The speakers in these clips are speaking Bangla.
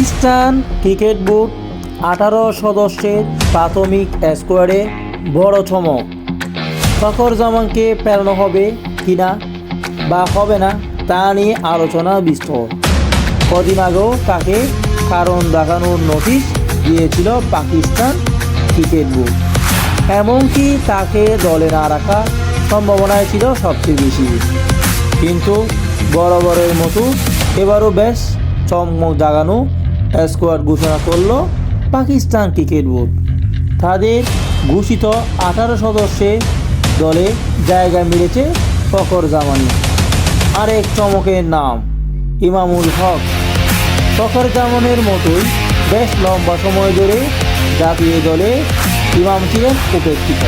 পাকিস্তান ক্রিকেট বোর্ড আঠারো সদস্যের প্রাথমিক স্কোয়াডে বড় চমক। ফখর জামানকে পেরানো হবে কিনা বা হবে না তা নিয়ে আলোচনা বিস্তর। কদিন আগেও তাকে কারণ দেখানোর নোটিশ দিয়েছিল পাকিস্তান ক্রিকেট বোর্ড এমনকি তাকে দলে না রাখা সম্ভাবনায় ছিল সবচেয়ে বেশি। কিন্তু বরাবরের মতো এবারও বেশ চমক জাগানো স্কোয়াড ঘোষণা করল পাকিস্তান ক্রিকেট বোর্ড। তাদের ঘোষিত আঠারো সদস্যের দলে জায়গা মিলেছে ফকর জামানি। আরেক চমকের নাম, ইমামুল হক। ফখর জামানের মতোই বেশ লম্বা সময় ধরে জাতীয় দলে ইমাম ছিলেন উপেক্ষিত।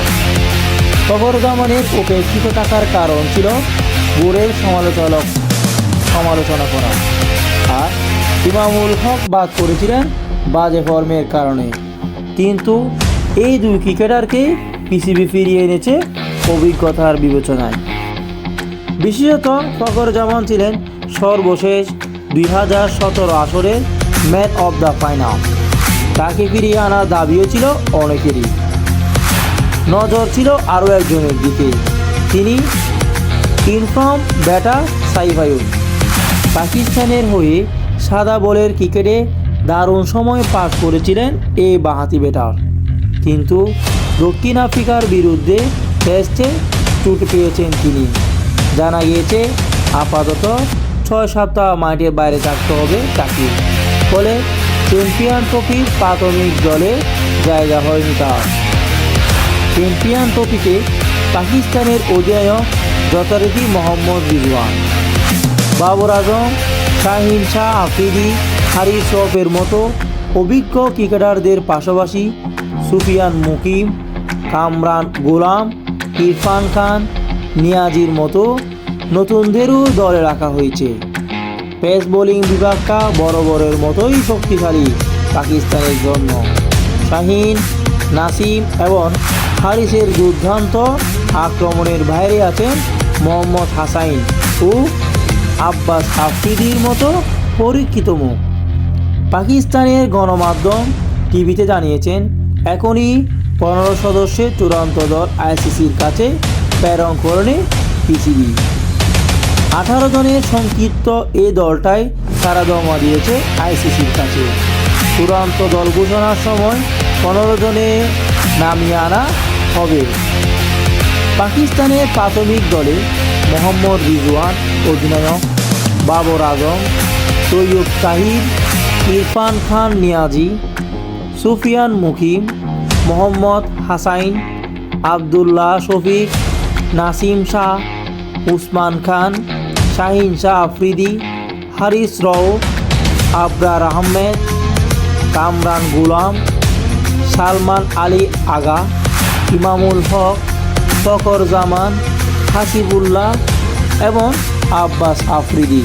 ফখর জামানের উপেক্ষিত থাকার কারণ ছিল বোর্ডের সমালোচক সমালোচনা করা। ইমামুল হক বাদ করেছিলেন বাজে ফর্মের কারণে। কিন্তু এই দুই ক্রিকেটারকে পিসিবি ফিরিয়ে এনেছে অভিজ্ঞতার বিবেচনায়। বিশেষত ফখর জামান ছিলেন সর্বশেষ দুই হাজার সতেরো আসরের ম্যান অফ দ্য ফাইনাল। তাকে ফিরিয়ে আনার দাবিও ছিল অনেকেরই। নজর ছিল আরও একজনের দিকে। তিনি ইনফর্ম ব্যাটার সাইফায়ুল। পাকিস্তানের হয়ে সাদা বলের ক্রিকেটে দারুণ সময় পাস করেছিলেন এই বাহাতি ব্যাটার। কিন্তু দক্ষিণ আফ্রিকার বিরুদ্ধে টেস্টে চুট পেয়েছেন তিনি। জানা গিয়েছে, আপাতত ছয় সপ্তাহ মাঠের বাইরে থাকতে হবে তাকে। ফলে চ্যাম্পিয়ন ট্রফির প্রাথমিক দলে জায়গা হয়নি তার। চ্যাম্পিয়ন ট্রফিতে পাকিস্তানের অধিনায়ক যথারীতি মোহাম্মদ রিজওয়ান। বাবর আজম শাহিন শাহ, আফ্রিদি হারিস রফের মতো অভিজ্ঞ ক্রিকেটারদের পাশাপাশি সুফিয়ান মুকিম, কামরান গোলাম, ইরফান খান, নিয়াজির মতো নতুনদেরও দলে রাখা হয়েছে। পেস বোলিং বিভাগটা বরাবরের মতোই শক্তিশালী পাকিস্তানের জন্য। শাহিন, নাসিম এবং হারিসের দুর্দান্ত আক্রমণের বাইরে আছেন মোহাম্মদ হাসাইন ও আব্বাস আফ্রিদির মতো পরীক্ষিত মুখ। পাকিস্তানের গণমাধ্যম টিভিতে জানিয়েছেন, এখনই পনেরো সদস্যের চূড়ান্ত দল আইসিসির কাছে প্রেরণ করেনি পিসিবি। আঠারো জনের সংক্ষিপ্ত এ দলটাই সারা জমা দিয়েছে আইসিসির কাছে। চূড়ান্ত দল ঘোষণার সময় পনেরো জনে নামিয়ে আনা হবে। পাকিস্তানের প্রাথমিক দলে মোহাম্মদ রিজওয়ান অধিনায়ক বাবর আজম, সৈয়দ তাহির, ইরফান খান নিয়াজি, সুফিয়ান মুকিম, মোহাম্মদ হাসাইন, আবদুল্লাহ শফিক, নাসিম শাহ, উসমান খান, শাহিন শাহ আফ্রিদি, হারিস রাও, আবরার আহমেদ, কামরান গুলাম, সালমান আলী আগা, ইমামুল হক ফকর জামান, হাসিবুল্লাহ এবং আব্বাস আফ্রিদি